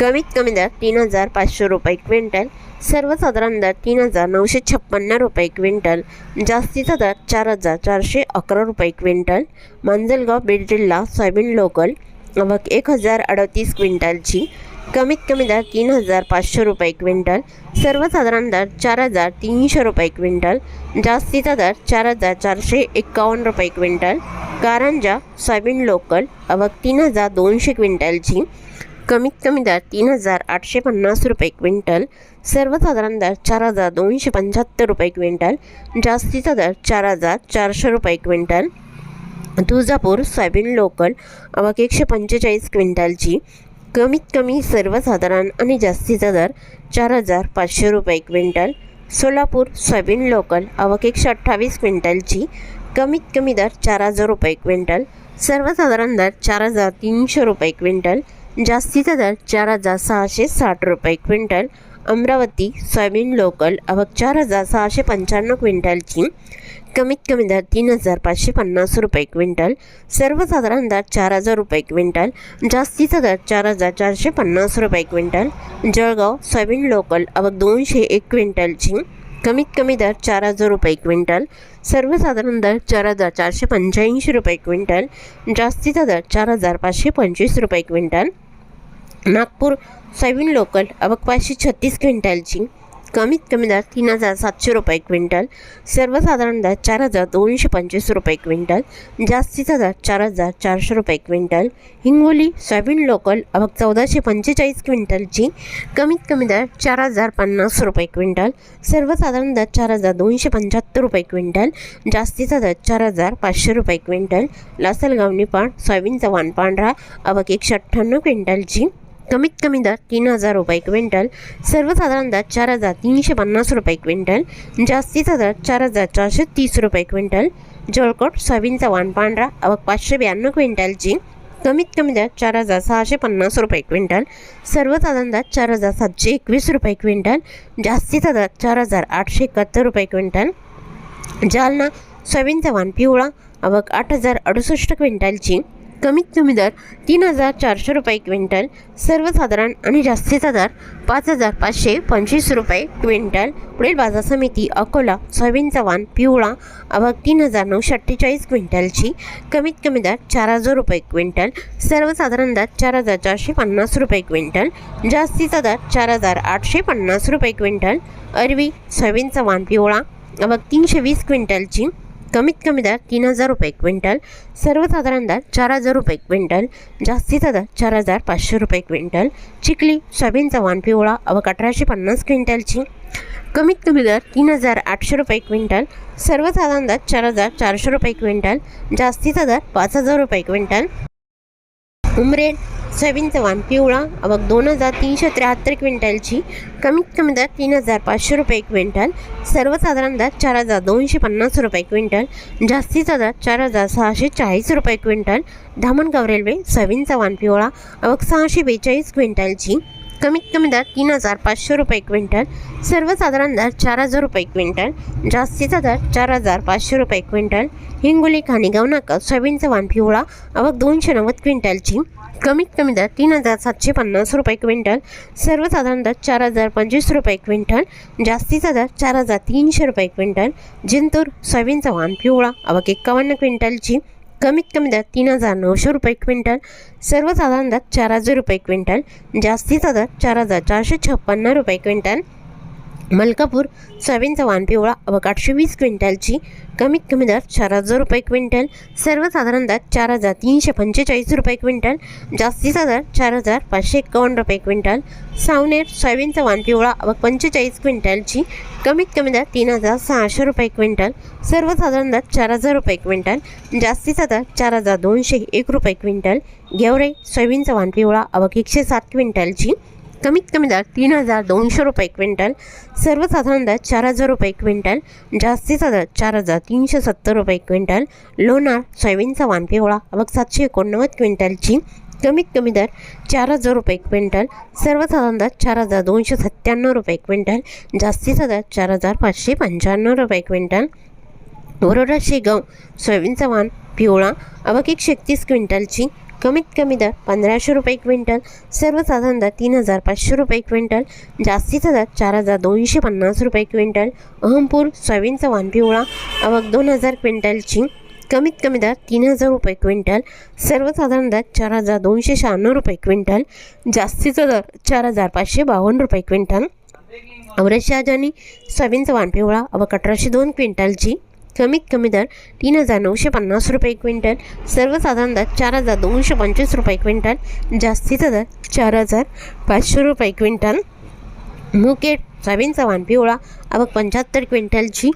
कमीत कमी दर तीन हजार पाचशे रुपये क्विंटल सर्वसाधारण दर तीन हजार नऊशे छप्पन्न रुपये क्विंटल जास्तीचा दर चार हजार चारशे अकरा रुपये क्विंटल मांजलगाव बीड जिल्हा सोयाबीन लोकल अवक एक हजार अडतीस क्विंटलची कमीत कमी दर तीन हजार पाचशे रुपये क्विंटल सर्वसाधारण दर चार हजार तीनशे रुपये क्विंटल जास्तीचा दर चार हजार चारशे एकावन्न रुपये क्विंटल कारंजा सोयाबीन लोकल अवक तीन हजार दोनशे क्विंटलची कमीत कमी दर तीन हजार आठशे पन्नास रुपये क्विंटल सर्वसाधारण दर चार हजार दोनशे पंच्याहत्तर रुपये क्विंटल जास्तीचा दर चार हजार चारशे रुपये क्विंटल तुळजापूर सोयाबीन लोकल अवाक एकशे पंचेचाळीस क्विंटलची कमीत कमी सर्वसाधारण आणि जास्तीचा दर चार हजार पाचशे रुपये क्विंटल सोलापूर सोयाबीन लोकल अवाक एकशे अठ्ठावीस क्विंटलची कमीत कमी दर चार हजार रुपये क्विंटल सर्वसाधारण दर चार हजार तीनशे रुपये क्विंटल जास्तीचा दर चार हजार सहाशे साठ रुपये क्विंटल. अमरावती सोयाबीन लोकल आवक चार हजार सहाशे पंच्याण्णव क्विंटलची. कमीत कमी दर तीन हजार पाचशे पन्नास रुपये क्विंटल. सर्वसाधारण दर चार हजार रुपये क्विंटल. जास्तीचा दर चार हजार चारशे पन्नास रुपये क्विंटल. जळगाव सोयाबीन लोकल आवक दोनशे एक क्विंटलची. कमीत कमी दर चार हजार रुपये क्विंटल. सर्वसाधारण दर चार हजार चारशे पंच्याऐंशी रुपये क्विंटल. जास्तीचा दर चार हजार पाचशे पंचवीस रुपये क्विंटल. नागपूर सोयाबीन लोकल अबक पाचशे छत्तीस क्विंटलची कमीत कमी दर तीन हजार सातशे रुपये क्विंटल सर्वसाधारण दर चार हजार दोनशे पंचवीस रुपये क्विंटल जास्तीचा दर चार हजार चारशे रुपये क्विंटल हिंगोली सोयाबीन लोकल अबक चौदाशे पंचेचाळीस क्विंटलची कमीत कमी दर चार हजार पन्नास रुपये क्विंटल सर्वसाधारण दर चार हजार दोनशे पंच्याहत्तर रुपये क्विंटल जास्तीचा दर चार हजार पाचशे रुपये क्विंटल लासलगाव निपाण सोयाबीनचा वान पांढरा अबक एकशे अठ्ठ्याण्णव क्विंटलची कमीत कमी दर तीन हजार रुपये क्विंटल सर्वसाधारण दर चार हजार तीनशे पन्नास रुपये क्विंटल जास्तीचा दर चार हजार चारशे तीस रुपये क्विंटल जळकोट सोयाबीनचा वाण पांढरा अवघ पाचशे ब्याण्णव क्विंटलची कमीत कमी दर चार हजार सहाशे पन्नास रुपये क्विंटल सर्वसाधारण दर चार हजार सातशे एकवीस रुपये क्विंटल जास्तीचा दर चार हजार आठशे एकाहत्तर रुपये क्विंटल जालना सोयाबीनचा वाण पिवळा अवघ आठ हजार अडुसष्ट क्विंटलची कमीत कमी दर तीन हजार चारशे रुपये क्विंटल सर्वसाधारण आणि जास्तीचा दर पाच हजार पाचशे पंचवीस रुपये क्विंटल. पुढील बाजार समिती अकोला सोयाबीनचा वाण पिवळा अभाग तीन हजार नऊशे अठ्ठेचाळीस क्विंटलची कमीत कमी दर चार हजार रुपये क्विंटल सर्वसाधारण दर चार हजार चारशे पन्नास रुपये क्विंटल जास्तीचा दर चार हजार आठशे पन्नास रुपये क्विंटल. अरवी सोयाबीनचा वाण पिवळा अभाग तीनशे वीस क्विंटलची कमीत कमी दर तीन हजार रुपये क्विंटल सर्वसाधारण दर चार हजार रुपये क्विंटल जास्तीचा दर चार हजार पाचशे रुपये क्विंटल चिखली सोयाबीनचा वाण पिवळा अवघ अठराशे पन्नास क्विंटलची. कमीत कमी दर तीन हजार आठशे रुपये क्विंटल सर्वसाधारण दर चार हजार चारशे रुपये क्विंटल जास्तीचा दर पाच हजार रुपये क्विंटल. उमरेड सोयाबीनचा वाण पिवळा अवक दोन हजार तीनशे त्र्याहत्तर क्विंटलची कमीत कमी दर तीन हजार पाचशे रुपये क्विंटल सर्वसाधारण दर चार हजार दोनशे पन्नास रुपये क्विंटल जास्तीचा दर चार हजार सहाशे चाळीस रुपये क्विंटल धामणगाव रेल्वे सोयाबीनचा वाण पिवळा अवक सहाशे बेचाळीस क्विंटलची कमीत कमी दर तीन हजार पाचशे रुपये क्विंटल सर्वसाधारण दर चार हजार रुपये क्विंटल जास्तीचा दर चार हजार पाचशे रुपये क्विंटल हिंगोली खाणेगाव नाका सोयाबीनचा वाण पिवळा अवघ दोनशे नव्वद क्विंटलची कमीत कमी दर तीन हजार सातशे पन्नास रुपये क्विंटल सर्वसाधारण दर चार हजार पंचवीस रुपये क्विंटल जास्तीचा दर चार हजार तीनशे रुपये क्विंटल जिंतूर सोयाबीनचा वाण पिवळा अवक एक्कावन्न क्विंटलची कमीत कमी दर तीन हजार नऊशे रुपये क्विंटल सर्वसाधारण दर चार हजार रुपये क्विंटल जास्तीचा दर चार हजार चारशे छप्पन्न रुपये क्विंटल मलकापूर सोयाबीनचा वाण पिवळा अवघ आठशे वीस क्विंटलची कमीत कमी दर चार हजार रुपये क्विंटल सर्वसाधारण दर चार हजार तीनशे पंचेचाळीस रुपये क्विंटल जास्तीचा दर चार हजार पाचशे एकावन्न रुपये क्विंटल सावनेर सोयाबीनचा वाण पिवळा अवघ पंचेचाळीस क्विंटलची कमीत कमी दर तीन हजार सहाशे रुपये क्विंटल सर्वसाधारण दर चार हजार रुपये क्विंटल जास्तीचा दर चार हजार दोनशे एक रुपये क्विंटल गेवरे सोयाबीनचा वाण पिवळा अवघ एकशे सात क्विंटलची कमीत कमी दर तीन हजार दोनशे रुपये क्विंटल सर्वसाधारण दर चार हजार रुपये क्विंटल जास्तीचा दर चार हजार तीनशे सत्तर रुपये क्विंटल लोणार सोयाबीनचा वाण पिवळा अवघ सातशे एकोणनव्वद क्विंटलची कमीत कमी दर चार हजार रुपये क्विंटल सर्वसाधारण दर चार हजार दोनशे सत्त्याण्णव रुपये क्विंटल जास्तीचा दर चार हजार पाचशे पंच्याण्णव रुपये क्विंटल. वरोडा शेगाव सोयाबीनचा वाण पिवळा अवघ एकशे एकतीस क्विंटलची कमीत कमी दर पंधराशे रुपये क्विंटल सर्वसाधारण दर तीन हजार पाचशे रुपये क्विंटल जास्तीचा दर चार हजार दोनशे पन्नास रुपये क्विंटल अहमपूर सोयाबीनचा वानपिवळा अवघ दोन हजार क्विंटलची कमीत कमी दर तीन हजार रुपये क्विंटल सर्वसाधारण दर चार हजार दोनशे शहाण्णव रुपये क्विंटल जास्तीचा दर चार हजार पाचशे बावन्न रुपये क्विंटल. अमरेश शहाजानी सोयाबीनचा वानपिवळा अवघ अठराशे दोन क्विंटलची कमीत कमी दर तीन हजार नऊशे पन्नास रुपये क्विंटल. सर्वसाधारण दर चार हजार दोनशे पंचवीस रुपये क्विंटल. जास्तीचा दर चार हजार पाचशे रुपये क्विंटल. मुकेट सोयाबीनचा वाण पिवळा अवघ पंच्याहत्तर क्विंटलची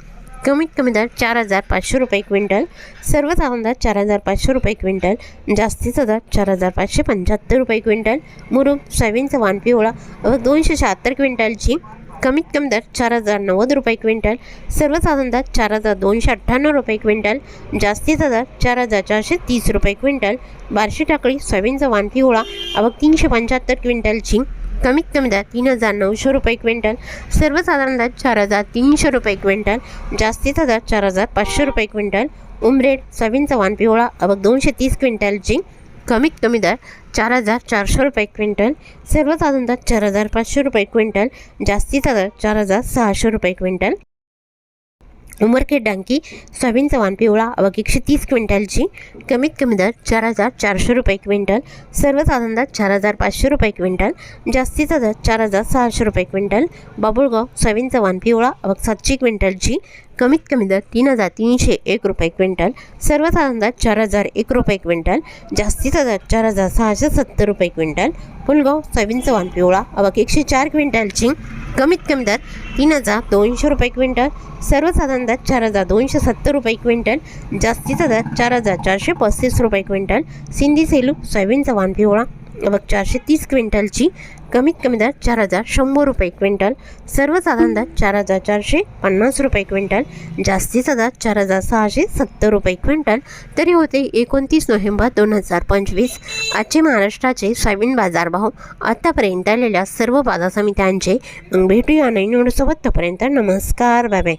कमीत कमी दर चार हजार पाचशे रुपये क्विंटल. सर्वसाधारण दर चार हजार पाचशे रुपये क्विंटल. जास्तीचा दर चार हजार पाचशे पंच्याहत्तर रुपये क्विंटल. मुरुम सोयाबीनचा वाण पिवळा अवघ दोनशे शहात्तर क्विंटलची कमीत कमी दर चार हजार नव्वद रुपये क्विंटल सर्वसाधारण दर चार हजार दोनशे अठ्ठ्याण्णव रुपये क्विंटल जास्तीचा दर चार हजार चारशे तीस रुपये क्विंटल बार्शी टाकळी सोयाबीनचा वाण होळा अवघ तीनशे पंच्याहत्तर क्विंटलची कमीत कमी दर तीन हजार नऊशे रुपये क्विंटल सर्वसाधारण दर चार हजार तीनशे रुपये क्विंटल जास्तीचा दर चार हजार पाचशे रुपये क्विंटल उमरेड सोयाबीनचा वाण पिवळा अवघ दोनशे तीस क्विंटलची कमीत कमी दर चार हजार चारशे रुपये क्विंटल सर्वसाधारण दर चार हजार पाचशे रुपये क्विंटल जास्तीचा दर चार हजार सहाशे रुपये क्विंटल. उमरखेड डांकी सोयाबीनचा वान पिवळा अवघ एकशे तीस क्विंटलची कमीत कमी दर चार हजार चारशे रुपये क्विंटल सर्वसाधारण दर चार हजार पाचशे रुपये क्विंटल जास्तीचा दर चार हजार सहाशे रुपये क्विंटल बाबुळगाव सोयाबीनचा वान पिवळा अवघ सातशे क्विंटलची कमीत कमी दर तीन हजार तीनशे एक रुपये क्विंटल सर्वसाधारण दर चार हजार एक रुपये क्विंटल जास्तीचा दर चार हजार सहाशे सत्तर रुपये क्विंटल पुलगाव सोयाबीनचा वान पिवळा अवघ एकशे चार क्विंटलची कमीत कमी दर तीन हजार दोनशे रुपये क्विंटल सर्वसाधारण दर चार हजार दोनशे सत्तर रुपये क्विंटल जास्तीचा दर चार हजार चारशे पस्तीस रुपये क्विंटल. सिंधी सेलू सोयाबीनचा वाण पिवळा मग चारशे तीस क्विंटलची कमीत कमी दर चार हजार शंभर रुपये क्विंटल. सर्वसाधारण दर चार हजार चारशे पन्नास रुपये क्विंटल. जास्तीचा दर चार हजार सहाशे सत्तर रुपये क्विंटल. तरी होते एकोणतीस नोव्हेंबर दोन हजार पंचवीस. आजचे महाराष्ट्राचे सोयाबीन बाजारभाव आत्तापर्यंत आलेल्या सर्व बाजार समित्यांचे मग भेटूया नवीन सोबत तोपर्यंत नमस्कार बाय बाय.